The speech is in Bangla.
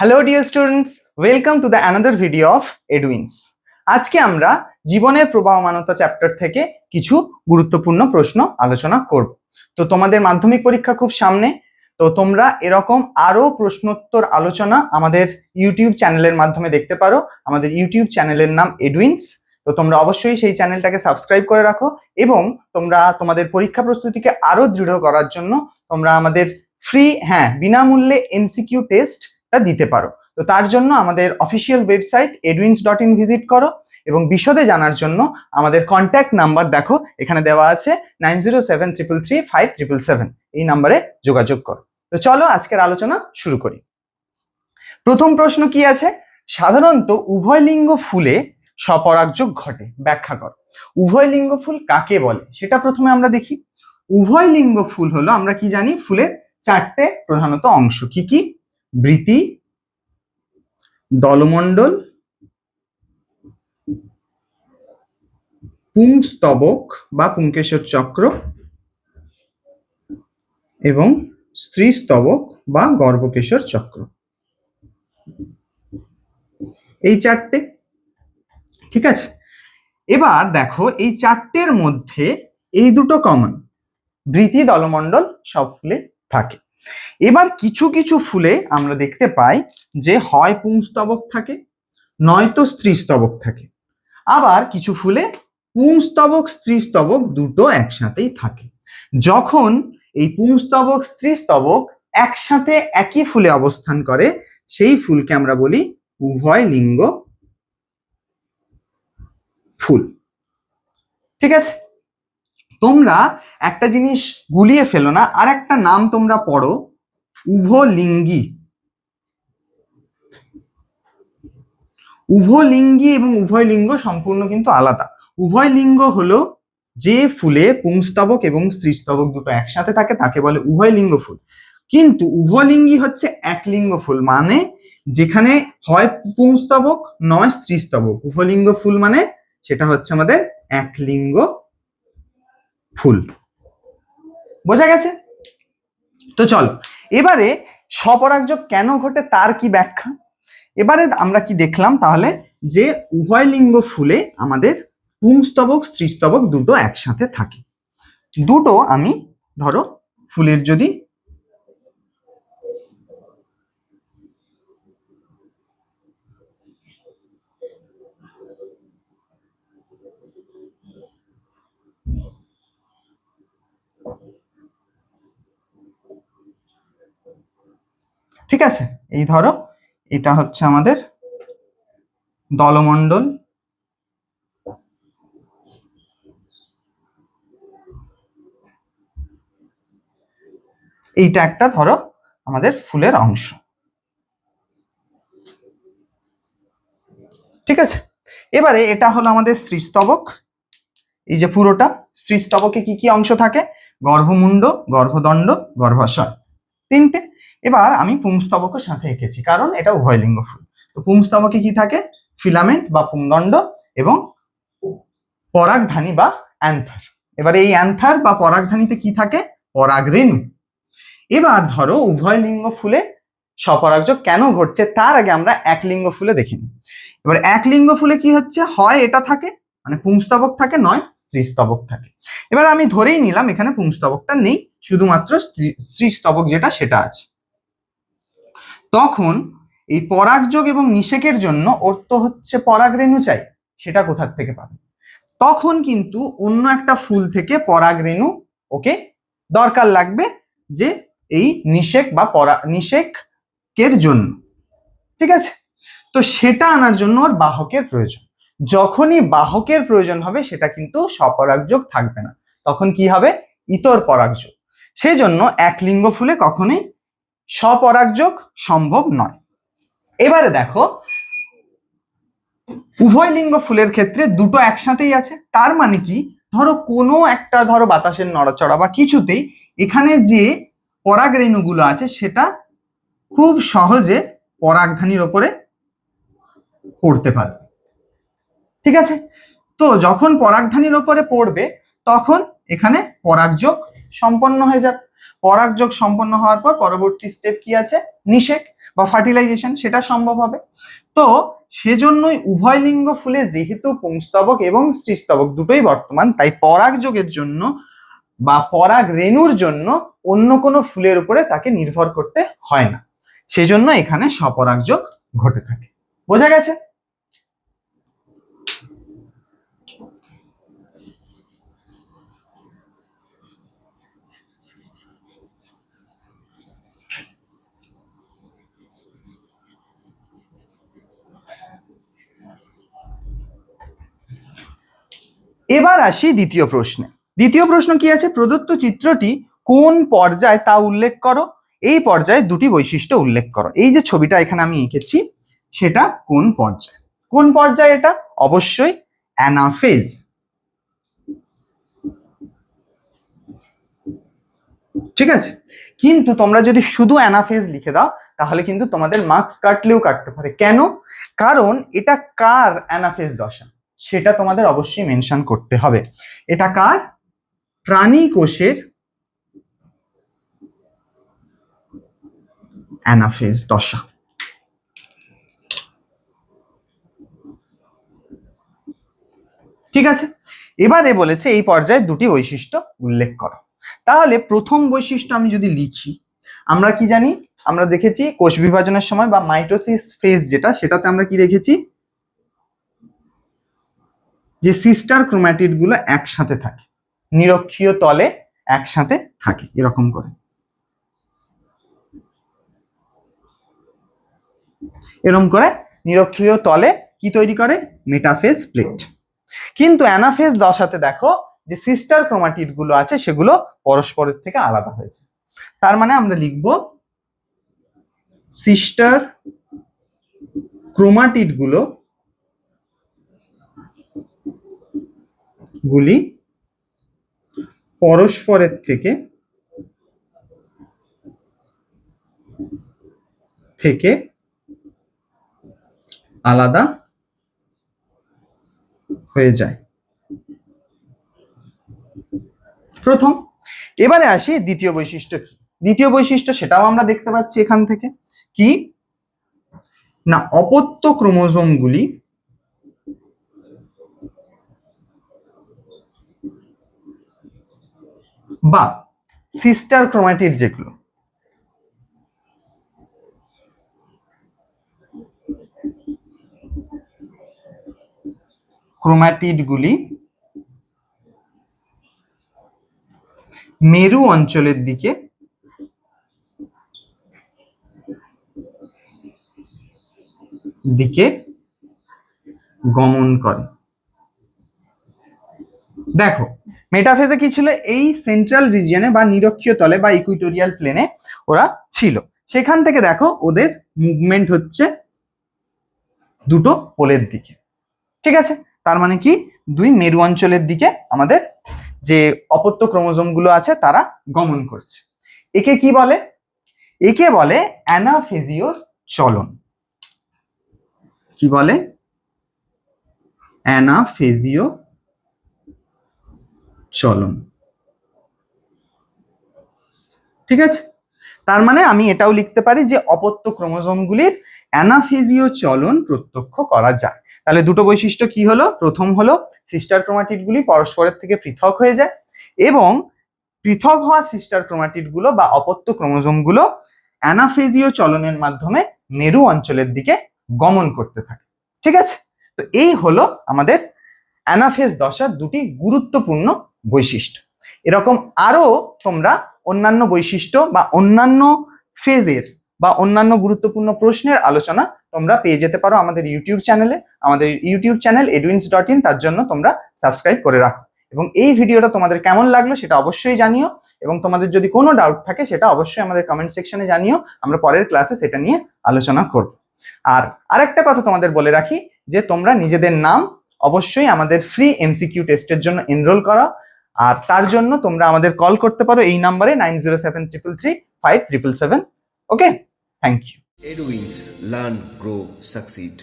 Hello dear students welcome to the another video of Eduins আজকে আমরা জীবনের প্রবাহমানতা চ্যাপ্টার থেকে কিছু গুরুত্বপূর্ণ প্রশ্ন আলোচনা করব। তো তোমাদের মাধ্যমিক পরীক্ষা খুব সামনে। তো তোমরা এরকম আরও প্রশ্নোত্তর আলোচনা আমাদের ইউটিউব চ্যানেলের মাধ্যমে দেখতে পারো। আমাদের ইউটিউব চ্যানেলের নাম এডুইন্স তো তোমরা অবশ্যই সেই চ্যানেলটাকে সাবস্ক্রাইব করে রাখো এবং তোমরা তোমাদের পরীক্ষা প্রস্তুতিকে আরও দৃঢ় করার জন্য তোমরা আমাদের ফ্রি হ্যাঁ বিনামূল্যে এমসিকিউ টেস্টটা দিতে পারো। তো তার জন্য আমাদের official website Eduins dot in visit করো এবং বিশদে জানার জন্য আমাদের কন্ট্যাক্ট নাম্বার দেখো, এখানে দেওয়া আছে nine zero seven triple three five triple seven এই নাম্বারে যোগাযোগ করো। তো চলো আজকের আলোচনা শুরু করি। প্রথম প্রশ্ন কি আছে? সাধারণত উভয় লিঙ্গ ফুলে স্বপরাগযোগ ঘটে, ব্যাখ্যা কর। উভয় লিঙ্গ ফুল কাকে বলে? সেটা প্রথমে আমরা দেখি। উভয় লিঙ্গ ফুল হলো, আমরা কি জানি? ফুলের চারটে প্রধানত অংশ। কি কি? বৃতি দলমণ্ডল, পুংস্তবক বা পুংকেশর চক্র এবং স্ত্রী স্তবক বা গর্ভকেশর চক্র। এই চারটে, ঠিক আছে? এবার দেখো, এই চারটের মধ্যে এই দুটো কমন বৃতি দলমণ্ডল সব ফুলে থাকে। এবার কিছু কিছু ফুলে আমরা দেখতে পাই যে হয় পুংস্তবক থাকে, নয়তো স্ত্রী স্তবক থাকে। আবার কিছু ফুলে পুংস্তবক স্ত্রী স্তবক দুটো একসাথেই থাকে। যখন এই পুংস্তবক স্ত্রী স্তবক একসাথে একই ফুলে অবস্থান করে, সেই ফুলকে আমরা বলি উভয় লিঙ্গ ফুল। ঠিক আছে? তোমরা একটা জিনিস গুলিয়ে ফেলো না, আর একটা নাম তোমরা পড়ো, উভলিঙ্গি। উভলিঙ্গি এবং উভয় লিঙ্গ সম্পূর্ণ কিন্তু আলাদা। উভয় লিঙ্গ হলো যে ফুলে পুংস্তবক এবং স্ত্রীস্তবক দুটো একসাথে থাকে, তাকে বলে উভয় লিঙ্গ ফুল। কিন্তু উভলিঙ্গি হচ্ছে এক লিঙ্গ ফুল মানে যেখানে হয় পুংস্তবক, নয় স্ত্রীস্তবক। উভলিঙ্গ ফুল মানে সেটা হচ্ছে আমাদের এক লিঙ্গ ফুল। বোঝা গেছে? তো চলো, এবারে স্বপরাগযোগ কেন ঘটে তার কি ব্যাখ্যা? এবারে আমরা কি দেখলাম তাহলে যে উভয় লিঙ্গ ফুলে আমাদের পুংস্তবক, স্ত্রীস্তবক দুটো একসাথে থাকে। দুটো আমি ধরো ফুলের যদি ঠিক আছে? এই ধরো, এটা হচ্ছে আমাদের দলমণ্ডল। এইটা একটা ধরো আমাদের ফুলের অংশ। ঠিক আছে? এবারে এটা হলো আমাদের স্ত্রীস্তবক। এই যে পুরোটা, স্ত্রীস্তবকে কি কি অংশ থাকে? গর্ভমুণ্ড, গর্ভদণ্ড, গর্ভাশয়। তিনটে। এবার আমি পুংস্তবকের সাথে এঁকেছি, কারণ এটা উভয়লিঙ্গ ফুল। তো পুংস্তবকে কি থাকে? ফিলামেন্ট বা পুংদণ্ড এবং পরাগধানী বা অ্যান্থার। এবার এই অ্যান্থার বা পরাগধানীতে কি থাকে? পরাগরেণু এবার ধরো উভয় লিঙ্গ ফুলে স্বপরাগযোগ কেন ঘটছে? তার আগে আমরা এক লিঙ্গ ফুলে দেখিনি এবার এক লিঙ্গ ফুলে কি হচ্ছে? হয় এটা থাকে মানে পুংস্তবক থাকে, নয়, স্ত্রীস্তবক থাকে। এবার আমি ধরেই নিলাম এখানে পুংস্তবকটা নেই, শুধুমাত্র স্ত্রী- স্ত্রীস্তবক যেটা, সেটা আছে। তখন এই পরাগযোগ এবং নিষেকের জন্য ওর তো হচ্ছে পরাগরেণু চাই সেটা কোথার থেকে পাবে? তখন কিন্তু অন্য একটা ফুল থেকে পরাগরেণু ওকে, দরকার লাগবে যে এই নিষেক বা পরা, নিষেকের জন্য, ঠিক আছে? তো সেটা আনার জন্য ওর বাহকের প্রয়োজন। যখনই বাহকের প্রয়োজন হবে, সেটা কিন্তু স্বপরাগযোগ থাকবে না। তখন কি হবে? ইতর পরাগযোগ সেজন্য এক লিঙ্গ ফুলে কখনোই স্বপরাগযোগ সম্ভব নয়। এবারে দেখো, উভয় লিঙ্গ ফুলের ক্ষেত্রে দুটো একসাথেই আছে, তার মানে কি? ধরো কোনো একটা ধরো বাতাসের নড়াচড়া বা কিছুতেই এখানে যে পরাগ রেণুগুলো আছে, সেটা খুব সহজে পরাগধানীর ওপরে পড়তে পারবে। ঠিক আছে? তো যখন পরাগধানীর ওপরে পড়বে, তখন এখানে পরাগযোগ সম্পন্ন হয়ে যাবে। পরাগযোগ সম্পন্ন হওয়ার পর পরবর্তী স্টেপ কি আছে? নিষেক বা ফার্টিলাইজেশন সেটা সম্ভব হবে। তো সেজন্যই উভয় লিঙ্গ ফুলে যেহেতু পুংস্তবক এবং স্ত্রীস্তবক দুটোই বর্তমান, তাই পরাগযোগের জন্য বা পরাগ রেণুর জন্য অন্য কোনো ফুলের উপরে তাকে নির্ভর করতে হয় না। সেজন্য এখানে স্বপরাগযোগ ঘটে থাকে। বোঝা গেছে? এবার আসি দ্বিতীয় প্রশ্নে। দ্বিতীয় প্রশ্ন কি আছে? প্রদত্ত চিত্রটি কোন পর্যায়ে তা উল্লেখ করো। এই পর্যায়ে দুটি বৈশিষ্ট্য উল্লেখ করো। এই যে ছবিটা এখানে আমি এঁকেছি, সেটা কোন পর্যায়ে? কোন পর্যায়ে এটা? অবশ্যই অ্যানাফেজ। ঠিক আছে? কিন্তু তোমরা যদি শুধু অ্যানাফেজ লিখে দাও, তাহলে কিন্তু তোমাদের মার্কস কাটলেও কাটতে পারে। কেন? কারণ এটা কার অ্যানাফেজ দশা? সেটা তোমাদের অবশ্যই মেনশন করতে হবে। এটা কার? প্রাণী কোষের অ্যানাফেজ দশা। ঠিক আছে? এবারে বলেছে এই পর্যায়ে দুটি বৈশিষ্ট্য উল্লেখ করো। তাহলে প্রথম বৈশিষ্ট্য আমি যদি লিখি, আমরা কি জানি? আমরা দেখেছি কোষ বিভাজনের সময় বা মাইটোসিস ফেজ যেটা, সেটাতে আমরা কি দেখেছি? যে সিস্টার ক্রোম্যাটিডগুলো একসাথে থাকে। নিরক্ষীয় তলে একসাথে থাকে, এরকম করে। এরকম করে নিরক্ষীয় তলে কি তৈরি করে? মেটাফেজ প্লেট কিন্তু অ্যানাফেজ দশাতে দেখো যে সিস্টার ক্রোমাটিডগুলো আছে, সেগুলো পরস্পরের থেকে আলাদা হয়েছে। তার মানে আমরা লিখব সিস্টার ক্রোমাটিডগুলো গুলি পরস্পরের থেকে থেকে আলাদা হয়ে যায়। প্রথম, এবারে আসি দ্বিতীয় বৈশিষ্ট্য কি? দ্বিতীয় বৈশিষ্ট্য সেটাও আমরা দেখতে পাচ্ছি এখান থেকে। কি? না, অপত্য ক্রোমোজোমগুলি বা সিস্টার ক্রোমাটিড যেগুলো। ক্রোমাটিডগুলি মেরু অঞ্চলের দিকে দিকে গমন করে। দেখো মেটাফেজে কি ছিল? এই সেন্ট্রাল রিজিয়নে বা নিরক্ষীয় তলে বা ইকুইটোরিয়াল প্লেনে ওরা ছিল। সেখান থেকে দেখো ওদের মুভমেন্ট হচ্ছে দুটো পোলের দিকে। ঠিক আছে? তার মানে কি? দুই মেরু অঞ্চলের দিকে আমাদের যে অপত্য ক্রোমোজোমগুলো আছে, তারা গমন করছে। একে কি বলে? একে বলে অ্যানাফেজিও চলন। কি বলে? অ্যানাফেজিও চলন ঠিক আছে? তার মানে আমি এটাও লিখতে পারি যে অপত্য ক্রোমোজোমগুলির অ্যানাফিজিও চলন প্রত্যক্ষ করা যায়। তাহলে দুটো বৈশিষ্ট্য কি হলো? প্রথম হলো সিস্টার ক্রোমাটিডগুলি পরস্পরের থেকে পৃথক হয়ে যায় এবং পৃথক হওয়া সিস্টার ক্রোমাটিডগুলো বা অপত্য ক্রোমোজোমগুলো অ্যানাফেজিও চলনের মাধ্যমে মেরু অঞ্চলের দিকে গমন করতে থাকে। ঠিক আছে? তো এই হলো আমাদের অ্যানাফেজ দশার দুটি গুরুত্বপূর্ণ বৈশিষ্ট্য। এরকম আরও তোমরা অন্যান্য বৈশিষ্ট্য বা অন্যান্য ফেজের বা অন্যান্য গুরুত্বপূর্ণ প্রশ্নের আলোচনা তোমরা পেয়ে যেতে পারো আমাদের ইউটিউব চ্যানেলে আমাদের YouTube channel Eduins dot in তার জন্য তোমরা সাবস্ক্রাইব করে রাখো। এবং এই ভিডিওটা তোমাদের কেমন লাগল সেটা অবশ্যই জানিও। এবং তোমাদের যদি কোনো ডাউট থাকে সেটা অবশ্যই আমাদের কমেন্ট সেকশনে জানিও। আমরা পরের ক্লাসে সেটা নিয়ে আলোচনা করব। আর আরেকটা কথা তোমাদের বলে রাখি যে তোমরা নিজেদের নাম অবশ্যই আমাদের ফ্রি এমসিকিউ টেস্টের জন্য এনরোল করা আর তার জন্য তোমরা আমাদের কল করতে পারো এই নাম্বারে nine zero seven triple three five triple seven okay thank you Eduins learn grow Succeed.